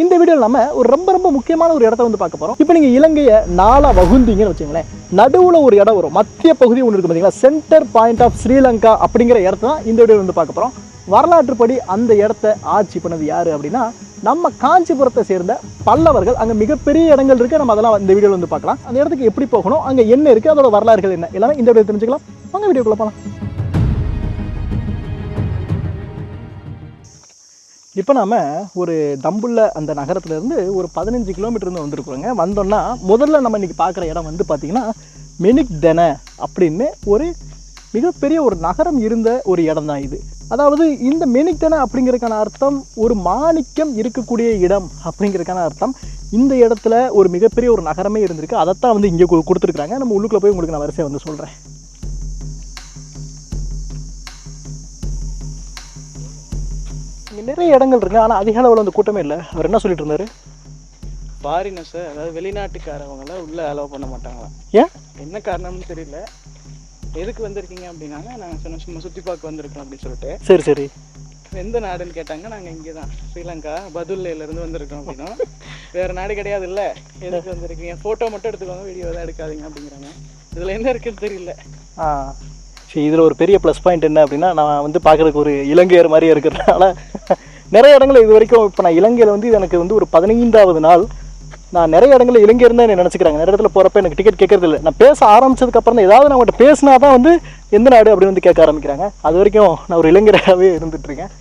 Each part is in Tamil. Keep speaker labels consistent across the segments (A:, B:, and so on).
A: இந்த வீடியோவில் நம்ம ஒரு ரொம்ப ரொம்ப முக்கியமான ஒரு இடத்த வந்து பார்க்க போகிறோம் இப்போ நீங்கள் இலங்கையை நாளாக வகுந்தீங்கன்னு வச்சுங்களேன் நடுவில் ஒரு இடம் வரும். மத்திய பகுதி ஒன்று இருக்கு பார்த்தீங்களா சென்டர் பாயிண்ட் ஆஃப் ஸ்ரீலங்கா அப்படிங்கிற இடத்த தான் இந்த வீடியோவில் வந்து பார்க்க போகிறோம் வரலாற்றுப்படி அந்த இடத்த ஆட்சி பண்ணது யார் அப்படின்னா நம்ம காஞ்சிபுரத்தை சேர்ந்த பல்லவர்கள். அங்கே மிகப்பெரிய இடங்கள் இருக்குது நம்ம அதெல்லாம் இந்த வீடியோவில் வந்து பார்க்கலாம். அந்த இடத்துக்கு எப்படி போகணும்? அங்கே என்ன இருக்குது அதோட வரலாறுகள் என்ன? எல்லாமே இந்த வீடியோ தெரிஞ்சுக்கலாம். வாங்க வீடியோக்குள்ள போகலாம் இப்போ நாம் ஒரு தம்புள்ள அந்த நகரத்துலேருந்து ஒரு பதினஞ்சு கிலோமீட்டர்ந்து வந்திருக்குறோங்க. வந்தோன்னா முதல்ல நம்ம இன்றைக்கி பார்க்குற இடம் வந்து பார்த்திங்கன்னா மெனிக் தென அப்படின்னு ஒரு மிகப்பெரிய ஒரு நகரம் இருந்த ஒரு இடம் தான் இது. அதாவது இந்த மெனிக் தென அப்படிங்கிறதுக்கான அர்த்தம் ஒரு மாணிக்கம் இருக்கக்கூடிய இடம் அப்படிங்கிறதுக்கான அர்த்தம். இந்த இடத்துல ஒரு மிகப்பெரிய ஒரு நகரமே இருந்திருக்கு. அதைத்தான் வந்து இங்கே கொடுத்துருக்குறாங்க. நம்ம உள்ளுக்குள்ளே போய் உங்களுக்கு நான் வரிசையை வந்து சொல்கிறேன் இங்கே நிறைய இடங்கள் இருக்கு. ஆனால் அதிக அளவில் வந்து கூட்டமே இல்லை. அவர் என்ன சொல்லிட்டு இருந்தாரு?
B: ஃபாரினர்ஸை அதாவது வெளிநாட்டுக்காரவங்கள உள்ள அலோவ் பண்ண மாட்டாங்களாம்
A: ஏன்?
B: என்ன காரணம்னு தெரியல. எதுக்கு வந்திருக்கீங்க அப்படின்னாங்க நாங்கள் சொன்ன சும்மா சுற்றி பார்க்க வந்திருக்கோம் அப்படின்னு சொல்லிட்டு.
A: சரி சரி.
B: எந்த நாடுன்னு கேட்டாங்க நாங்கள் இங்கே தான் ஸ்ரீலங்கா பதுல்லையிலேருந்து வந்திருக்கோம் அப்படின்னா வேறு நாடு கிடையாது இல்லை. எதுக்கு வந்திருக்கீங்க? ஃபோட்டோ மட்டும் எடுத்துக்கோங்க வீடியோ தான் எடுக்காதீங்க அப்படிங்கிறாங்க. இதில் என்ன இருக்குன்னு தெரியல.
A: ஆ. சரி இதில் ஒரு பெரிய ப்ளஸ் பாயிண்ட் என்ன அப்படின்னா நான் வந்து பார்க்குறதுக்கு ஒரு இலங்கையர் மாதிரியே இருக்கிறதுனால நிறைய இடங்களில் இது வரைக்கும் இப்போ நான் இலங்கையில் வந்து எனக்கு வந்து ஒரு பதினைந்தாவது நாள். நான் நிறைய இடங்களில் இலங்கையர் தான் என்ன நினச்சிக்கிறாங்க. நிறைய இடத்துல போகிறப்ப எனக்கு டிக்கெட் கேட்கறது இல்லை. நான் பேச ஆரம்பிச்சதுக்கப்புறம் தான் ஏதாவது நான் அவங்கள்ட்ட பேசினா தான் வந்து எந்த நாடு அப்படின்னு வந்து கேட்க ஆரம்பிக்கிறாங்க. அது வரைக்கும் நான் ஒரு இளைஞராகவே இருந்துகிட்ருக்கேன்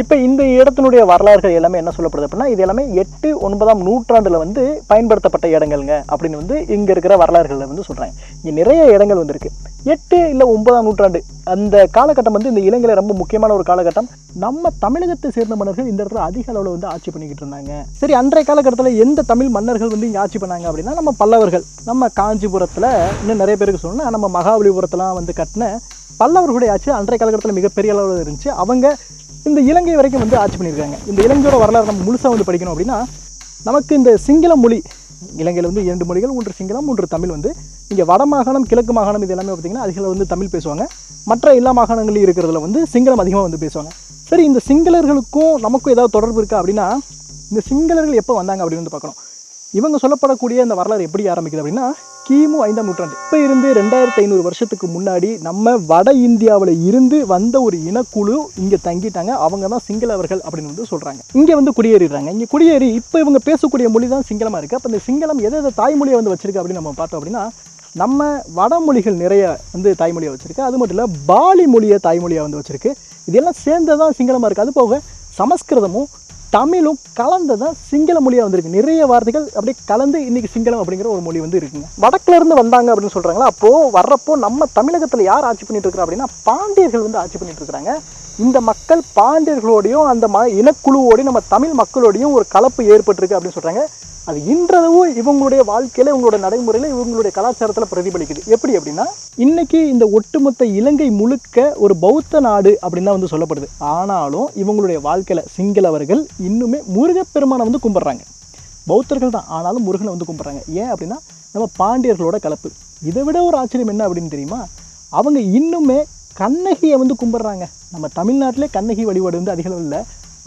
A: இப்போ இந்த இடத்தினுடைய வரலாறுகள் எல்லாமே என்ன சொல்லப்படுது அப்படின்னா இது எல்லாமே எட்டு ஒன்பதாம் நூற்றாண்டில் வந்து பயன்படுத்தப்பட்ட இடங்கள்ங்க அப்படின்னு வந்து இங்கே இருக்கிற வரலாறுகளில் வந்து சொல்கிறாங்க இங்கே நிறைய இடங்கள் வந்துருக்கு. எட்டு இல்லை ஒன்பதாம் நூற்றாண்டு அந்த காலகட்டம் வந்து இந்த இலங்கையில் ரொம்ப முக்கியமான ஒரு காலகட்டம். நம்ம தமிழகத்தை சேர்ந்த மன்னர்கள் இந்த இடத்துல அதிக அளவில் வந்து ஆட்சி பண்ணிக்கிட்டு இருந்தாங்க. சரி அன்றைய காலகட்டத்தில் எந்த தமிழ் மன்னர்கள் வந்து இங்கே ஆட்சி பண்ணாங்க அப்படின்னா நம்ம பல்லவர்கள். நம்ம காஞ்சிபுரத்தில் இன்னும் நிறைய பேருக்கு சொல்லணும்னா நம்ம மகாபலிபுரத்தெலாம் வந்து கட்டின பல்லவர்களுடைய ஆட்சி அன்றைய காலகட்டத்தில் மிகப்பெரிய அளவில் இருந்துச்சு. அவங்க இந்த இலங்கை வரைக்கும் வந்து ஆட்சி பண்ணியிருக்காங்க. இந்த இலங்கையோட வரலாறு நம்ம முழுசாக வந்து படிக்கணும் அப்படின்னா நமக்கு இந்த சிங்கள மொழி இலங்கையில் வந்து இரண்டு மொழிகள் ஒன்று சிங்களம் ஒன்று தமிழ் வந்து இங்கே வட மாகாணம் கிழக்கு மாகாணம் இது எல்லாமே பார்த்திங்கன்னா அதில் வந்து தமிழ் பேசுவாங்க. மற்ற எல்லா மாகாணங்களையும் இருக்கிறதுல வந்து சிங்களம் அதிகமாக வந்து பேசுவாங்க. சரி இந்த சிங்களர்களுக்கும் நமக்கும் ஏதாவது தொடர்பு இருக்கா அப்படின்னா இந்த சிங்களர்கள் எப்போ வந்தாங்க அப்படின்னு வந்து பார்க்கணும். இவங்க சொல்லப்படக்கூடிய இந்த வரலாறு எப்படி ஆரம்பிக்குது அப்படின்னா கிமு ஐந்தாம் நூற்றாண்டு. இப்போ இருந்து ரெண்டாயிரத்தி ஐநூறு வருஷத்துக்கு முன்னாடி நம்ம வட இந்தியாவில் இருந்து வந்த ஒரு இனக்குழு இங்கே தங்கிட்டாங்க. அவங்க தான் சிங்களவர்கள் அப்படின்னு வந்து சொல்கிறாங்க இங்கே வந்து குடியேறிடுறாங்க. இங்கே குடியேறி இப்போ இவங்க பேசக்கூடிய மொழி தான் சிங்களமாக இருக்குது அப்போ இந்த சிங்களம் எதை எதை தாய்மொழியை வந்து வச்சிருக்கு அப்படின்னு நம்ம பார்த்தோம் அப்படின்னா நம்ம வடமொழிகள் நிறைய வந்து தாய்மொழியை வச்சுருக்கு. அது மட்டும் இல்லை பாலி மொழியை தாய்மொழியாக வந்து வச்சுருக்கு. இதெல்லாம் சேர்ந்து தான் சிங்களமாக இருக்குது அது போக சமஸ்கிருதமும் தமிழும் கலந்து தான் சிங்கள மொழியாக வந்திருக்கு. நிறைய வார்த்தைகள் அப்படியே கலந்து இன்னைக்கு சிங்களம் அப்படிங்கிற ஒரு மொழி வந்து இருக்குங்க. வடக்குலேருந்து வந்தாங்க அப்படின்னு சொல்கிறாங்களா அப்போ வர்றப்போ நம்ம தமிழகத்தில் யார் ஆட்சி பண்ணிட்டு இருக்கிறா அப்படின்னா பாண்டியர்கள் வந்து ஆட்சி பண்ணிட்டு இருக்கிறாங்க. இந்த மக்கள் பாண்டியர்களோடையும் அந்த ம இனக்குழுவோடையும் நம்ம தமிழ் மக்களோடையும் ஒரு கலப்பு ஏற்பட்டிருக்கு அப்படின்னு சொல்கிறாங்க அது இன்றளவும் இவங்களுடைய வாழ்க்கையில் இவங்களோட நடைமுறையில் இவங்களுடைய கலாச்சாரத்தில் பிரதிபலிக்குது. எப்படி அப்படின்னா இன்னைக்கு இந்த ஒட்டுமொத்த இலங்கை முழுக்க ஒரு பௌத்த நாடு அப்படின்னு தான் வந்து சொல்லப்படுது. ஆனாலும் இவங்களுடைய வாழ்க்கையில் சிங்களவர்கள் இன்னுமே முருகப்பெருமானை வந்து கும்பிட்றாங்க. பௌத்தர்கள் தான் ஆனாலும் முருகனை வந்து கும்பிட்றாங்க. ஏன் அப்படின்னா நம்ம பாண்டியர்களோட கலப்பு. இதை விட ஒரு ஆச்சரியம் என்ன அப்படின்னு தெரியுமா? அவங்க இன்னுமே கண்ணகியை வந்து கும்பிட்றாங்க. நம்ம தமிழ்நாட்டிலே கண்ணகி வழிபாடு வந்து அதிக இல்லை.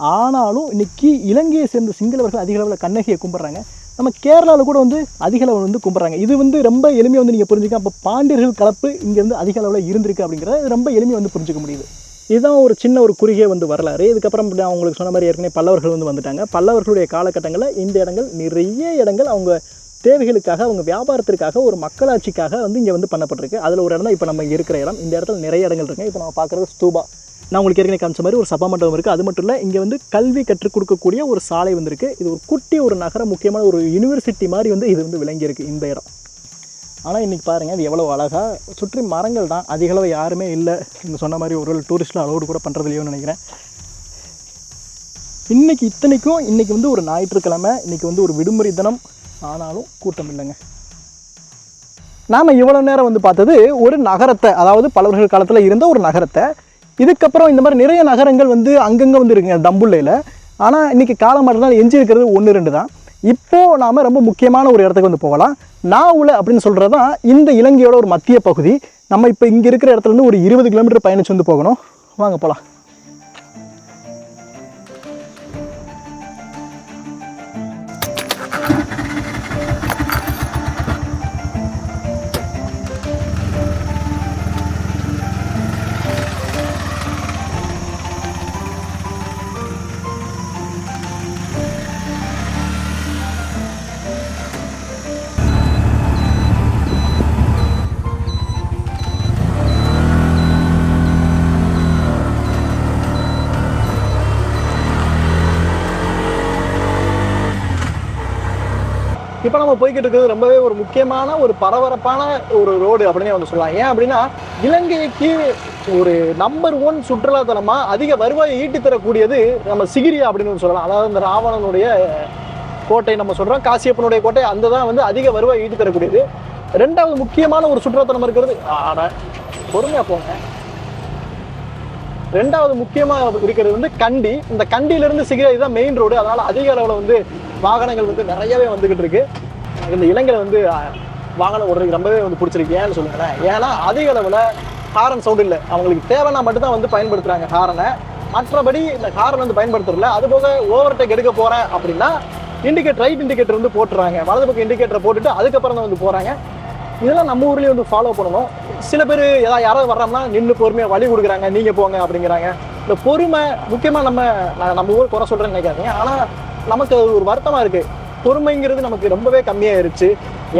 A: ஆனாலும் இன்றைக்கி இலங்கையை சேர்ந்த சிங்களவர்கள் அதிக அளவில் கண்ணகியை கும்பிட்றாங்க. நம்ம கேரளாவில் கூட வந்து அதிக அளவில் வந்து கும்பிட்றாங்க. இது வந்து ரொம்ப எளிமையாக வந்து நீங்கள் புரிஞ்சுக்க அப்போ பாண்டியர்கள் கலப்பு இங்கே வந்து அதிக அளவில் இருந்திருக்கு அப்படிங்கிறத இது ரொம்ப எளிமையாக வந்து புரிஞ்சுக்க முடியுது. இதுதான் ஒரு சின்ன ஒரு குறுகிய வந்து வரலாறு. இதுக்கப்புறம் நான் உங்களுக்கு சொன்ன மாதிரி ஏற்கனவே பல்லவர்கள் வந்து வந்துட்டாங்க. பல்லவர்களுடைய காலகட்டங்களில் இந்த இடங்கள் நிறைய இடங்கள் அவங்க தேவைகளுக்காக அவங்க வியாபாரத்திற்காக ஒரு மக்களாட்சிக்காக வந்து இங்கே வந்து பண்ணப்பட்டிருக்கு. அதில் ஒரு இடம் தான் இப்போ நம்ம இருக்கிற இடம். இந்த இடத்துல நிறைய இடங்கள் இருக்குங்க இப்போ நம்ம பார்க்குறது ஸ்தூபா. நான் உங்களுக்கு ஏற்கனவே காமிச்ச மாதிரி ஒரு சபா மண்டபம் இருக்குது அது மட்டும் இல்லை இங்கே வந்து கல்வி கற்றுக் கொடுக்கக்கூடிய ஒரு சாலை வந்திருக்கு இது ஒரு குட்டி ஒரு நகரம் முக்கியமான ஒரு யூனிவர்சிட்டி மாதிரி வந்து இது வந்து விளங்கியிருக்கு இந்த இடம். ஆனால் இன்றைக்கி பாருங்கள் அது எவ்வளோ அழகாக சுற்றி மரங்கள் தான். அதிகளவு யாருமே இல்லை. நீங்கள் சொன்ன மாதிரி ஒரு டூரிஸ்ட்டில் அலோடு கூட பண்ணுறது இல்லையோன்னு நினைக்கிறேன். இன்றைக்கி இத்தனைக்கும் இன்றைக்கி வந்து ஒரு ஞாயிற்றுக்கிழமை இன்றைக்கி வந்து ஒரு விடுமுறை தினம். ஆனாலும் கூட்டம் இல்லைங்க. நாம் இவ்வளோ நேரம் வந்து பார்த்தது ஒரு நகரத்தை அதாவது பல்லவர்கள் காலத்தில் இருந்த ஒரு நகரத்தை இதுக்கப்புறம் இந்த மாதிரி நிறைய நகரங்கள் வந்து அங்கங்கே வந்து இருக்குங்க தம்புள்ளையில். ஆனால் இன்றைக்கி காலமாட்டினால் எஞ்சி இருக்கிறது ஒன்று ரெண்டு தான். இப்போது நாம் ரொம்ப முக்கியமான ஒரு இடத்துக்கு வந்து போகலாம். நாவுல அப்படின்னு சொல்கிறது தான் இந்த இலங்கையோட ஒரு மத்திய பகுதி. நம்ம இப்போ இங்கே இருக்கிற இடத்துலேருந்து ஒரு இருபது கிலோமீட்டர் பயணிச்சு வந்து போகணும். வாங்க போகலாம் இப்போ நம்ம போய்கிட்டு இருக்கிறது ரொம்பவே ஒரு முக்கியமான ஒரு பரபரப்பான ஒரு ரோடு அப்படின்னே வந்து சொல்லலாம். ஏன் அப்படின்னா இலங்கைக்கு ஒரு நம்பர் ஒன் சுற்றுலாத்தலமாக அதிக வருவாயை ஈட்டி தரக்கூடியது நம்ம சிகிரியா அப்படின்னு சொல்லலாம். அதாவது இந்த ராவணனுடைய கோட்டை நம்ம சொல்கிறோம் காசியப்பனுடைய கோட்டை அந்த தான் வந்து அதிக வருவாய் ஈட்டி தரக்கூடியது. ரெண்டாவது முக்கியமான ஒரு சுற்றுலாத்தலம் இருக்கிறது. ஆட பொறுமையாக போங்க. ரெண்டாவது முக்கியமாக இருக்கிறது வந்து கண்டி. இந்த கண்டியிலிருந்து சிகிரை தான் மெயின் ரோடு அதனால் அதிக அளவில் வந்து வாகனங்கள் வந்து நிறையவே வந்துகிட்டு இருக்கு. இந்த இலங்கையில வந்து வாகனம் ஓடுறதுக்கு ரொம்பவே வந்து பிடிச்சிருக்கு. ஏன்னு சொல்லுங்களேன். ஏன்னா அதிக அளவில் ஹாரன் சவுண்ட் இல்லை. அவங்களுக்கு தேவைன்னா மட்டும்தான் வந்து பயன்படுத்துகிறாங்க ஹாரனை மற்றபடி இந்த ஹாரன் வந்து பயன்படுத்துறதில்ல அது போக ஓவர்டேக் எடுக்க போகிறேன் அப்படின்னா இண்டிகேட் ரைட் இண்டிகேட்டர் வந்து போட்டுறாங்க. வலது பக்கம் இண்டிகேட்டரை போட்டுட்டு அதுக்கப்புறம் தான் வந்து போகிறாங்க இதெல்லாம் நம்ம ஊர்லேயே வந்து ஃபாலோ பண்ணணும். சில பேர் ஏதாவது யாராவது வர்றோம்னா நின்று பொறுமையாக வழி கொடுக்குறாங்க நீங்கள் போங்க அப்படிங்கிறாங்க. இந்த பொறுமை முக்கியமாக நம்ம நான் நம்ம ஊர் குறை சொல்கிறேன்னு நினைக்காதீங்க. ஆனால் நமக்கு அது ஒரு வருத்தமாக இருக்குது பொறுமைங்கிறது நமக்கு ரொம்பவே கம்மியாயிருச்சு.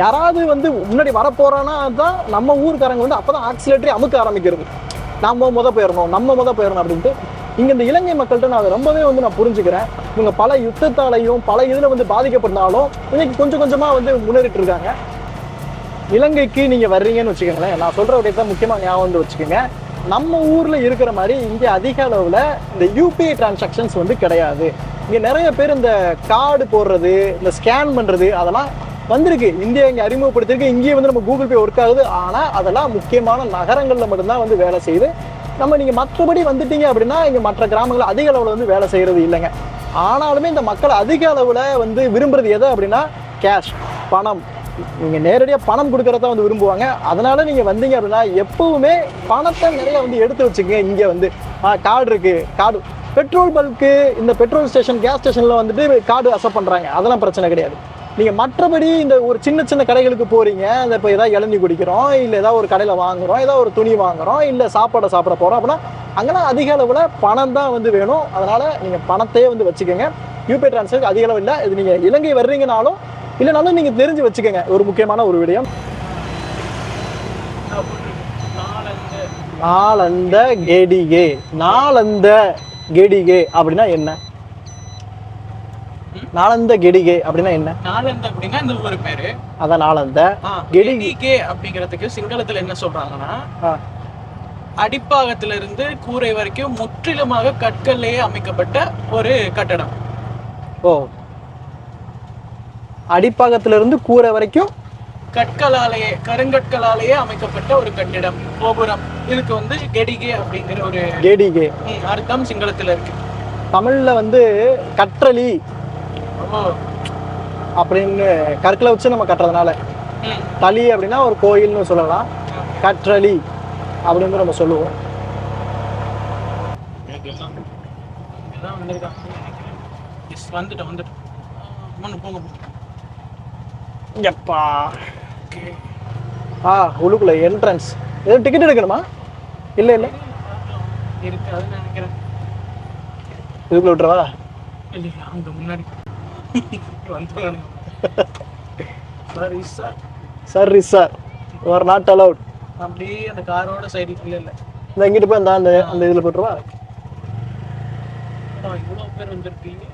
A: யாராவது வந்து முன்னாடி வரப்போறான்னா தான் நம்ம ஊருக்காரங்க வந்து அப்போ தான் ஆக்சிலேட்டரி அமுக்க ஆரம்பிக்கிறது. நம்ம முத போயிடணும் நம்ம முத போயிடணும் அப்படின்ட்டு. இங்கே இந்த இலங்கை மக்கள்கிட்ட நான் அதை ரொம்பவே வந்து நான் புரிஞ்சுக்கிறேன். இவங்க பல யுத்தத்தாலையும் பல இதில் வந்து பாதிக்கப்பட்டாலும் இன்னைக்கு கொஞ்சம் கொஞ்சமாக வந்து முன்னேறிட்டு இருக்காங்க. இலங்கைக்கு நீங்க வர்றீங்கன்னு வச்சுக்கோங்களேன். நான் சொல்ற ஒரு தான் முக்கியமா ஞாபகம் வந்து வச்சுக்கோங்க. நம்ம ஊர்ல இருக்கிற மாதிரி இங்கே அதிக அளவுல இந்த யூபிஐ டிரான்சாக்ஷன்ஸ் வந்து கிடையாது. இங்க நிறைய பேர் இந்த கார்டு போடுறது இந்த ஸ்கேன் பண்றது அதெல்லாம் வந்திருக்கு. இந்தியா இங்கே அறிமுகப்படுத்திருக்கு இங்கேயே வந்து நம்ம கூகுள் பே ஒர்க் ஆகுது. ஆனால் அதெல்லாம் முக்கியமான நகரங்களில் மட்டும்தான் வந்து வேலை செய்யுது. நம்ம நீங்கள் மற்றபடி வந்துட்டீங்க அப்படின்னா இங்கே மற்ற கிராமங்கள் அதிக அளவில் வந்து வேலை செய்கிறது இல்லைங்க. ஆனாலுமே இந்த மக்கள் அதிக அளவில் வந்து விரும்புறது எது அப்படின்னா கேஷ் பணம். நீங்கள் நேரடியாக பணம் கொடுக்குறத வந்து விரும்புவாங்க. அதனால் நீங்கள் வந்தீங்க அப்படின்னா எப்போவுமே பணத்தை நிறையா வந்து எடுத்து வச்சுக்கங்க. இங்கே வந்து கார்டு இருக்குது கார்டு பெட்ரோல் பல்க்கு இந்த பெட்ரோல் ஸ்டேஷன் கேஸ் ஸ்டேஷனில் வந்துட்டு கார்டு அசப்ட் பண்ணுறாங்க அதெல்லாம் பிரச்சனை கிடையாது. நீங்கள் மற்றபடி இந்த ஒரு சின்ன சின்ன கடைகளுக்கு போகிறீங்க இந்த இப்போ ஏதாவது இளநி குடிக்கிறோம் இல்லை ஏதாவது ஒரு கடையில் வாங்குறோம் ஏதாவது ஒரு துணி வாங்குறோம் இல்லை சாப்பாடை சாப்பிட போகிறோம் அப்படின்னா அங்கெல்லாம் அதிக அளவில் பணம் தான் வந்து வேணும். அதனால் நீங்கள் பணத்தையே வந்து வச்சுக்கோங்க. யூபிஐ டிரான்ஸ்ஃபர் அதிக அளவு இல்லை. இது நீங்கள் இலங்கை வர்றீங்கனாலும் இல்லைனாலும் நீங்க தெரிஞ்சு வச்சுக்கோங்க ஒரு முக்கியமான ஒரு விடயம்.
B: நாலஞ்சு
A: நாளந்த கேடிகே நாளந்த கேடிகே அப்படின்னா என்ன? நாளந்த கெடிகே அப்படின்னா என்ன?
B: நாலந்து அப்படின்னா இந்த ஊர் பேரு.
A: அதான் நாளந்த கெடி-
B: கெடிகே அப்படிங்கிறதுக்கு சிங்களத்துல என்ன சொல்றாங்கன்னா அடிப்பாகத்துல இருந்து கூரை வரைக்கும் முற்றிலுமாக கற்கல்லையே அமைக்கப்பட்ட ஒரு கட்டடம்.
A: ஓ அடிப்பாகத்துல இருந்து கூரை வரைக்கும்
B: கற்களாலேயே கருங்கற்களாலேயே அமைக்கப்பட்ட ஒரு கட்டிடம் கோபுரம். இதுக்கு வந்து கெடிகே அப்படிங்கிற ஒரு
A: கேடிகே.
B: அர்த்தம் சிங்களத்துல இருக்கு.
A: தமிழ்ல வந்து கற்றளி
B: ஓ.
A: அப்படின்னு கற்களை வச்சு நம்ம கட்டுறதுனால. தளி அப்படின்னா ஒரு கோயில்னு சொல்லலாம். கற்றளி அப்படின்னு நம்ம சொல்லுவோம்.
B: வந்துட்டோம் வந்துட்டோம். போங்க
A: எப்பா ஆ உள்ளுக்குள்ள என்ட்ரன்ஸ் எதுவும் டிக்கெட் எடுக்கணுமா? இல்லை இல்லை. இதுக்குள்ள விட்டுறவா?
B: இல்லையா அங்க முன்னாடி. சாரி சார்
A: சரி sir you are not allowed
B: அப்படியே அந்த காரோட சைடு இல்ல இல்ல.
A: இந்த இங்கிட்டு போய் அந்த அந்த அந்த இதில் போட்டுருவா?
B: அடா, இவ்வளவு பேர் வந்திருக்கீங்க.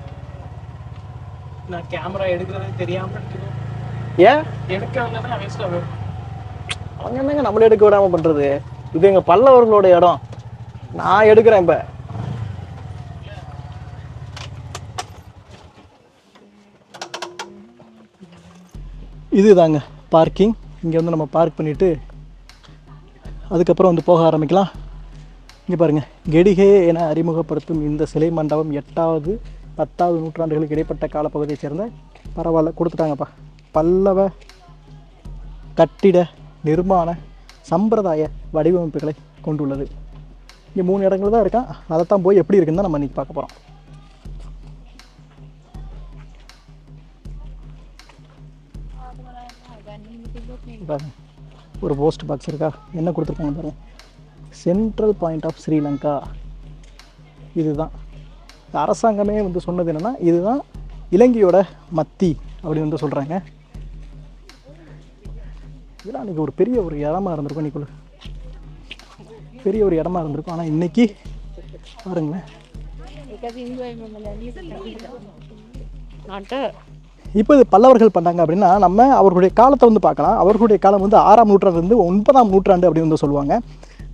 B: நான் கேமரா எடுக்கிறது தெரியாம இருக்குது
A: ஏன் அவங்க என்னங்க நம்மளே எடுக்க விடாம பண்றது? இது எங்க பல்லவர்களோட இடம். நான் எடுக்கிறேன் இப்ப. இதுதாங்க பார்க்கிங் இங்கே வந்து நம்ம பார்க் பண்ணிட்டு அதுக்கப்புறம் வந்து போக ஆரம்பிக்கலாம். இங்கே பாருங்கள் கெடிகே என அறிமுகப்படுத்தும் இந்த சிலை மண்டபம் எட்டாவது பத்தாவது நூற்றாண்டுகளுக்கு இடைப்பட்ட காலப்பகுதியை சேர்ந்த பரவாயில்ல கொடுத்துட்டாங்கப்பா. பல்லவ கட்டிட நிர்மாண சம்பிரதாய வடிவமைப்புகளை கொண்டுள்ளது. இங்கே மூணு இடங்கள் தான் இருக்கான் தான் போய் எப்படி இருக்குன்னு தான் நம்ம இன்னைக்கு பார்க்க போகிறோம் ஒரு போஸ்ட் பாக்ஸ் இருக்கா? என்ன கொடுத்துருக்காங்க சென்ட்ரல் பாயிண்ட் ஆஃப் ஸ்ரீலங்கா இதுதான். அரசாங்கமே வந்து சொன்னது என்னென்னா இதுதான் இலங்கையோட மத்தி அப்படின்னு வந்து சொல்கிறாங்க இதெல்லாம் அன்றைக்கி ஒரு பெரிய ஒரு இடமா இருந்திருக்கும். இன்னைக்குள்ள பெரிய ஒரு இடமா இருந்திருக்கும். ஆனால் இன்னைக்கு பாருங்களேன். இப்போ இது பல்லவர்கள் பண்ணாங்க அப்படின்னா நம்ம அவர்களுடைய காலத்தை வந்து பார்க்கலாம். அவர்களுடைய காலம் வந்து ஆறாம் நூற்றாண்டுலேருந்து ஒன்பதாம் நூற்றாண்டு அப்படின்னு வந்து சொல்லுவாங்க.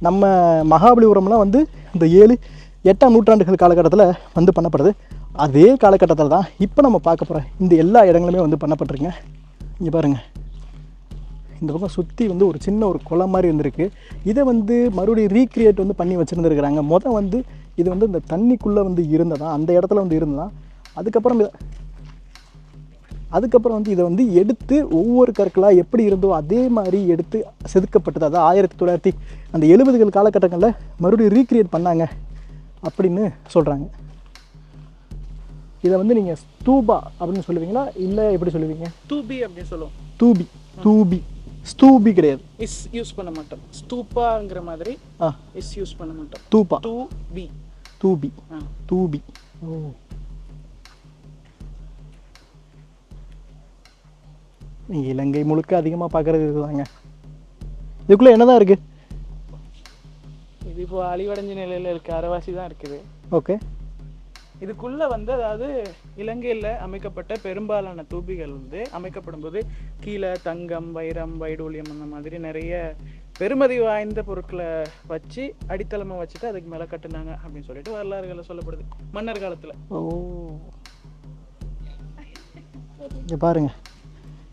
A: நம்ம மகாபலிபுரம்லாம் வந்து இந்த ஏழு எட்டாம் நூற்றாண்டுகள் காலகட்டத்தில் வந்து பண்ணப்படுது. அதே காலகட்டத்தில் தான் இப்போ நம்ம பார்க்க போகிற இந்த எல்லா இடங்களுமே வந்து பண்ணப்பட்டிருக்குங்க. இங்கே பாருங்கள் இந்த பக்கம் சுற்றி வந்து ஒரு சின்ன ஒரு குளம் மாதிரி இருந்திருக்கு. இதை வந்து மறுபடியும் ரீக்ரியேட் வந்து பண்ணி வச்சுருந்துருக்குறாங்க. மொதல் வந்து இது வந்து இந்த தண்ணிக்குள்ளே வந்து இருந்ததா? அந்த இடத்துல வந்து இருந்ததான் அதுக்கப்புறம் அதுக்கப்புறம் வந்து இதை வந்து எடுத்து ஒவ்வொரு கற்களாக எப்படி இருந்தோ அதே மாதிரி எடுத்து செதுக்கப்பட்டது. அதாவது ஆயிரத்தி தொள்ளாயிரத்தி அந்த எழுபதுகள் காலகட்டங்களில் மறுபடியும் ரீக்ரியேட் பண்ணாங்க அப்படின்னு சொல்கிறாங்க இதை வந்து நீங்கள் ஸ்தூபா அப்படின்னு சொல்லுவீங்களா? இல்லை எப்படி சொல்லுவீங்க?
B: தூபி அப்படின்னு சொல்லுவோம்.
A: தூபி. தூபி. ஸ்தூபி கிடையாது.
B: இஸ் யூஸ் பண்ண மாட்டோம். ஸ்தூப்பாங்கிற மாதிரி
A: ஆ.
B: இஸ் யூஸ் பண்ண மாட்டோம்.
A: தூபா.
B: Two B
A: தூபி.
B: ஆ.
A: தூபி. ஓ. இலங்கை முழுக்க அதிகமாக பார்க்குறது இதுதாங்க. இதுக்குள்ளே என்னதான் இருக்கு?
B: இது இப்போ அழிவடைஞ்ச நிலையில இருக்க அரைவாசி தான் இருக்குது.
A: ஓகே.
B: இதுக்குள்ள வந்து அதாவது இலங்கையில் அமைக்கப்பட்ட பெரும்பாலான தூபிகள் வந்து அமைக்கப்படும் போது கீழே தங்கம் வைரம் வைடூலியம் அந்த மாதிரி நிறைய பெருமதி வாய்ந்த பொருட்களை வச்சு அடித்தளமாக வச்சுட்டு அதுக்கு மேலே கட்டுனாங்க அப்படின்னு சொல்லிட்டு வரலாறுகளில் சொல்லப்படுது மன்னர் காலத்தில்.
A: ஓ. இங்கே பாருங்க.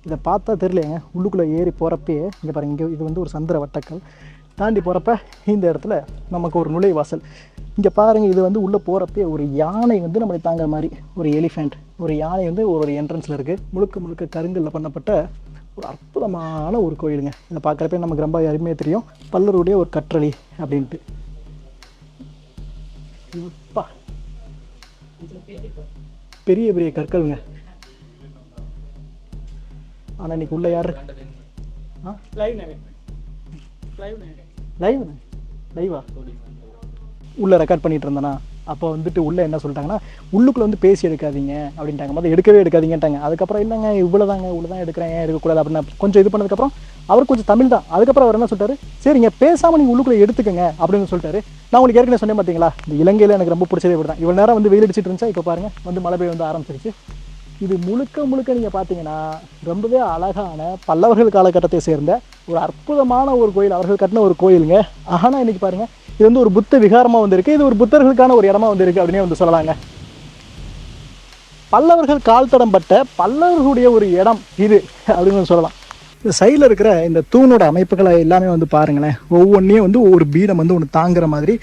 A: இதை பார்த்தா தெரியலையேங்க. உள்ளுக்குள்ளே ஏறி போகிறப்பே இங்கே பாருங்க இங்கே இது வந்து ஒரு சந்திர வட்டக்கல். தாண்டி போகிறப்ப இந்த இடத்துல நமக்கு ஒரு நுழைவாசல். இங்கே பாருங்கள் இது வந்து உள்ளே போகிறப்பே ஒரு யானை வந்து நம்மளை தாங்குற மாதிரி ஒரு எலிஃபெண்ட் ஒரு யானை வந்து ஒரு என்ட்ரன்ஸில் இருக்குது முழுக்க முழுக்க கருங்கல்ல பண்ணப்பட்ட ஒரு அற்புதமான ஒரு கோயிலுங்க. இதை பார்க்குறப்ப நமக்கு ரொம்ப அருமையாக தெரியும். பல்லருடைய ஒரு கற்றளி அப்படின்ட்டு. பெரிய பெரிய கற்கள்ங்க. ஆனால் இன்னைக்கு உள்ள யார்? ஆ?
B: லைவ் நவீன் லைவ்
A: லைவா உள்ளே ரெக்கார்ட் பண்ணிட்டு இருந்தேனா அப்போ வந்துட்டு உள்ளே என்ன சொல்லிட்டாங்கன்னா உள்ளுக்குள்ளே வந்து பேசி எடுக்காதீங்க அப்படின்ட்டாங்க. மொதல் எடுக்கவே எடுக்காதீங்கன்ட்டாங்க. அதுக்கப்புறம் இல்லைங்க இவ்வளோதாங்க இவ்வளோ தான் எடுக்கிறேன் ஏன் எடுக்கக்கூடாது அப்படின்னு கொஞ்சம் இது பண்ணதுக்கப்புறம் அவர் கொஞ்சம் தமிழ் தான். அதுக்கப்புறம் அவர் என்ன சொல்லிட்டாரு? சரிங்க பேசாமல் நீங்கள் உள்ளுக்குள்ளே எடுத்துக்கங்க அப்படின்னு சொல்லிட்டாரு. நான் உங்களுக்கு ஏற்கனவே சொன்னேன் பார்த்தீங்களா இந்த இலங்கையில் எனக்கு ரொம்ப பிடிச்சதே இப்படி தான் இவ்வளோ நேரம் வந்து வெயில் அடிச்சிட்டு இருந்துச்சா? இப்போ பாருங்கள் வந்து மழை பெய்ய வந்து ஆரம்பிச்சிருச்சு. இது முழுக்க முழுக்க நீங்கள் பார்த்தீங்கன்னா ரொம்பவே அழகான பல்லவர்கள் காலகட்டத்தை சேர்ந்த ஒரு அற்புதமான ஒரு கோயில். அவர்கள் கட்டின ஒரு கோயிலுங்க. ஆனால் இன்னைக்கு பாருங்கள் இது வந்து ஒரு புத்த விகாரமாக வந்திருக்கு. இது ஒரு புத்தர்களுக்கான ஒரு இடமா வந்திருக்கு அப்படின்னே வந்து சொல்லலாங்க. பல்லவர்கள் கால் தடம் பட்ட பல்லவர்களுடைய ஒரு இடம் இது அப்படின்னு சொல்லலாம். இந்த சைடில் இருக்கிற இந்த தூணோட அமைப்புகளை எல்லாமே வந்து பாருங்களேன். ஒவ்வொன்றையும் வந்து ஒவ்வொரு பீடம் வந்து ஒன்று தாங்குற மாதிரி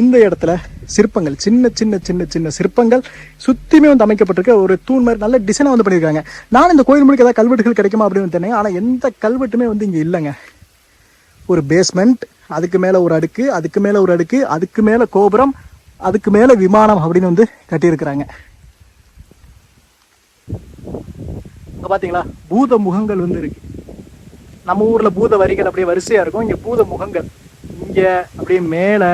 A: இந்த இடத்துல சிற்பங்கள் சின்ன சின்ன சின்ன சின்ன சிற்பங்கள் சுற்றியுமே வந்து அமைக்கப்பட்டிருக்க ஒரு தூண் மாதிரி நல்ல டிசைனாக வந்து பண்ணியிருக்காங்க. நான் இந்த கோயில் முழுக்க ஏதாவது கல்வெட்டுகள் கிடைக்குமா அப்படின்னு தெரியும் ஆனால் எந்த கல்வெட்டுமே வந்து இங்கே இல்லைங்க. ஒரு பேஸ்மெண்ட் அதுக்கு மேலே ஒரு அடுக்கு அதுக்கு மேலே ஒரு அடுக்கு அதுக்கு மேலே கோபுரம் அதுக்கு மேலே விமானம் அப்படின்னு வந்து கட்டியிருக்கிறாங்க. பார்த்தீங்களா பூத முகங்கள் வந்து இருக்கு. நம்ம ஊர்ல பூத வரிகள் அப்படியே வரிசையா இருக்கும். இங்க பூத முகங்கள். இங்க அப்படியே மேல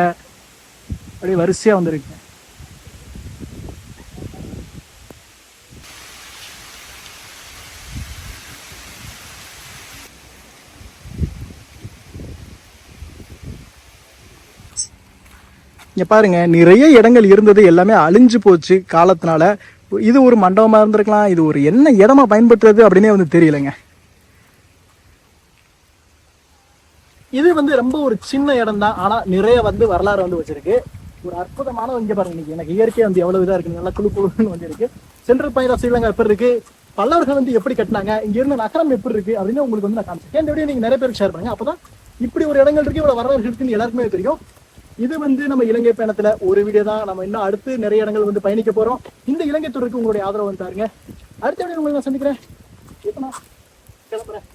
A: அப்படியே வரிசையா வந்திருக்கு. இங்க பாருங்க நிறைய இடங்கள் இருந்தது. எல்லாமே அழிஞ்சு போச்சு காலத்தினால. இது ஒரு மண்டபமா இருந்திருக்கலாம். இது ஒரு என்ன இடமா பயன்படுத்துறது அப்படின்னே வந்து தெரியலங்க. இது வந்து ரொம்ப ஒரு சின்ன இடம் தான் ஆனா நிறைய வந்து வரலாறு வந்து வச்சிருக்கு. ஒரு அற்புதமான இங்க பாருங்க இன்னைக்கு. எனக்கு இயற்கை வந்து எவ்வளவு இதா இருக்கு. நல்லா குழு குழுன்னு வந்து இருக்கு. சென்ட்ரல் பாயிண்ட் ஆஃப் ஸ்ரீலங்கா எப்படி இருக்கு? பல்லவர்கள் வந்து எப்படி கட்டினாங்க? இங்க இருந்த நகரம் எப்படி இருக்கு? அப்படின்னு உங்களுக்கு வந்து நான் காமிச்சேன். இந்த வீடியோ நீங்க நிறைய பேருக்கு ஷேர் பண்ணுங்க. அப்பதான் இப்படி ஒரு இடங்கள் இருக்கு இவ்வளவு வரலாறு இருக்குன்னு எல்லாருக்குமே தெரியும். இது வந்து நம்ம இலங்கை பயணத்துல ஒரு வீடியோ தான் நம்ம இன்னும் அடுத்து நிறைய இடங்கள் வந்து பயணிக்க போறோம். இந்த இலங்கை துறைக்கு உங்களுடைய ஆதரவு வந்து தாருங்க. அடுத்த வீடியோ உங்களை நான் சந்திக்கிறேன். கிளம்புறேன்.